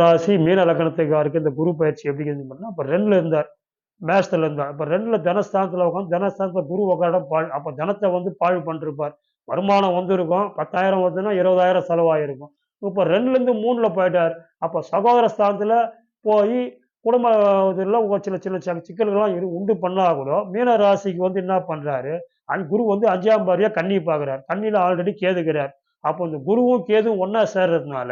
ராசி மீன லக்கணத்துக்காருக்கு இந்த குரு பயிற்சி எப்படி பண்ணால் அப்போ ரெண்டில் இருந்தார். மேஷத்தில் இருந்தார். இப்போ ரெண்டில் தனஸ்தானத்தில் உட்காந்து தனஸ்தானத்தில் குரு உட்காரம் பாழ் அப்போ தனத்தை வந்து பாழ் பண்ணிருப்பார். வருமானம் வந்திருக்கும். பத்தாயிரம் வந்ததுன்னா இருபதாயிரம் செலவாயிருக்கும். இப்போ ரெண்டுலேருந்து மூணில் போயிட்டார். அப்போ சகோதர ஸ்தானத்தில் போய் குடும்ப இதில் ஒரு சின்ன சின்ன சின்ன சிக்கல்கள்லாம் உண்டு பண்ணால் கூட மீன ராசிக்கு வந்து என்ன பண்ணுறாரு அந் குரு வந்து அஞ்சாம் பாரியாக கண்ணி பார்க்குறார் கண்ணியில் ஆல்ரெடி கேதுக்கிறார் அப்போ இந்த குருவும் கேதுவும் ஒன்றா சேர்றதுனால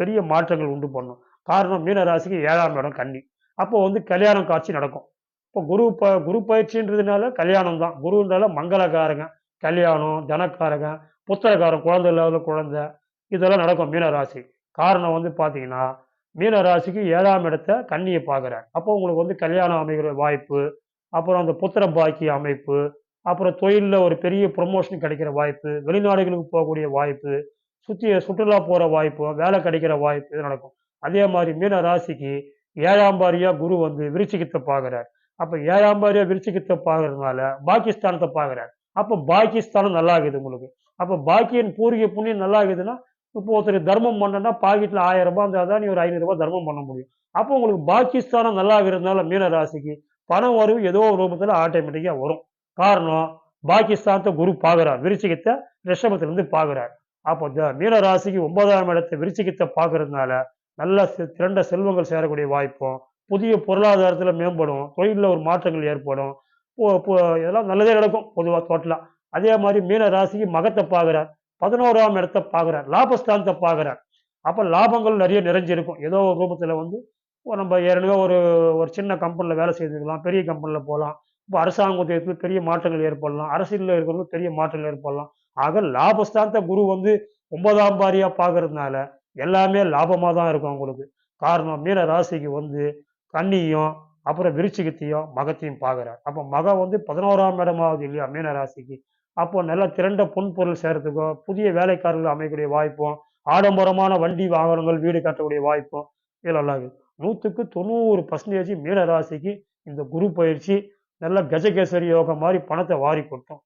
பெரிய மாற்றங்கள் உண்டு பண்ணும். காரணம் மீன ராசிக்கு ஏழாம் இடம் கன்னி. அப்போ வந்து கல்யாணம் காட்சி நடக்கும். இப்போ குரு ப குரு பயிற்சின்றதுனால கல்யாணம் தான். குருன்றால மங்களகாரங்க. கல்யாணம் தனக்காரங்க புத்திரக்காரன் குழந்தை இல்லாத குழந்தை. இதெல்லாம் நடக்கும் மீனராசி. காரணம் வந்து பார்த்தீங்கன்னா மீனராசிக்கு ஏழாம் இடத்த கண்ணியை பார்க்குறேன் அப்போ உங்களுக்கு வந்து கல்யாணம் அமைகிற வாய்ப்பு அப்புறம் அந்த புத்திர பாக்கிய அமைப்பு அப்புறம் தொழிலில் ஒரு பெரிய ப்ரொமோஷன் கிடைக்கிற வாய்ப்பு வெளிநாடுகளுக்கு போகக்கூடிய வாய்ப்பு சுற்றி சுற்றுலா போகிற வாய்ப்பு வேலை கிடைக்கிற வாய்ப்பு இது நடக்கும்? அதே மாதிரி மீன ராசிக்கு ஏழாம் குரு வந்து விருச்சிகத்தை பார்க்குறார். அப்போ ஏழாம் பாரியா பார்க்கறதுனால பாகிஸ்தானத்தை பார்க்குறார். அப்போ பாகிஸ்தானம் நல்லா இருக்குது உங்களுக்கு. அப்போ பாக்கியன் பூர்வீக புண்ணியம் நல்லா இருக்குதுன்னா இப்போ ஒருத்தர் தர்மம் பண்ணனா பாக்கெட்டில் ஆயிரம் ரூபாய் இருந்தால் தான் நீ ஒரு ஐநூறுரூபா தர்மம் பண்ண முடியும். அப்போ உங்களுக்கு பாகிஸ்தானம் நல்லா இருக்கிறதுனால மீன ராசிக்கு பணம் வரவு ஏதோ ஒரு ரூபத்தில் ஆட்டோமேட்டிக்காக வரும். காரணம் பாகிஸ்தானத்தை குரு பார்க்குறார். விருச்சிகத்தை ரிஷபத்திலேருந்து பார்க்குறார். அப்போ இந்த மீன ராசிக்கு ஒன்பதாம் இடத்தை விருச்சிகத்தை பார்க்கறதுனால நல்ல திரண்ட செல்வங்கள் சேரக்கூடிய வாய்ப்பும் புதிய பொருளாதாரத்தில் மேம்படும் தொழிலில் ஒரு மாற்றங்கள் ஏற்படும் இதெல்லாம் நல்லதே நடக்கும் பொதுவாக டோட்டலாக அதே மாதிரி மீன ராசிக்கு மகத்தை பார்க்குறார் பதினோராம் இடத்தை பார்க்குறார் லாபஸ்தானத்தை பார்க்குறார். அப்போ லாபங்கள் நிறைய நிறைஞ்சிருக்கும். ஏதோ ஒரு ரூபத்தில் வந்து நம்ம ஏற்கனவே ஒரு ஒரு சின்ன கம்பெனியில் வேலை செய்துக்கலாம் பெரிய கம்பெனியில் போகலாம். இப்போ அரசாங்கத்தில் பெரிய மாற்றங்கள் ஏற்படலாம் அரசியலில் இருக்கிறவங்க பெரிய மாற்றங்கள் ஏற்படலாம். ஆக லாபஸ்தானத்தை குரு வந்து ஒன்பதாம் பாரியா பார்க்கறதுனால எல்லாமே லாபமாக தான் இருக்கும் அவங்களுக்கு. காரணம் மீன ராசிக்கு வந்து கன்னியும் அப்புறம் விருச்சிகத்தையும் மகத்தையும் பார்க்குறார். அப்போ மகம் வந்து பதினோராம் இடமாவது இல்லையா மீன ராசிக்கு. அப்போ நல்ல திரண்ட பொன் பொருள் சேர்றதுக்கோ புதிய வேலைக்காரர்கள் அமையக்கூடிய வாய்ப்பும் ஆடம்பரமான வண்டி வாகனங்கள் வீடு கட்டக்கூடிய வாய்ப்பும் இதெல்லாம் இருக்குது நூற்றுக்கு தொண்ணூறு பர்சன்டேஜ் மீன ராசிக்கு இந்த குரு பயிற்சி நல்ல கஜகேசரி யோகம் மாதிரி பணத்தை வாரி கொட்டும்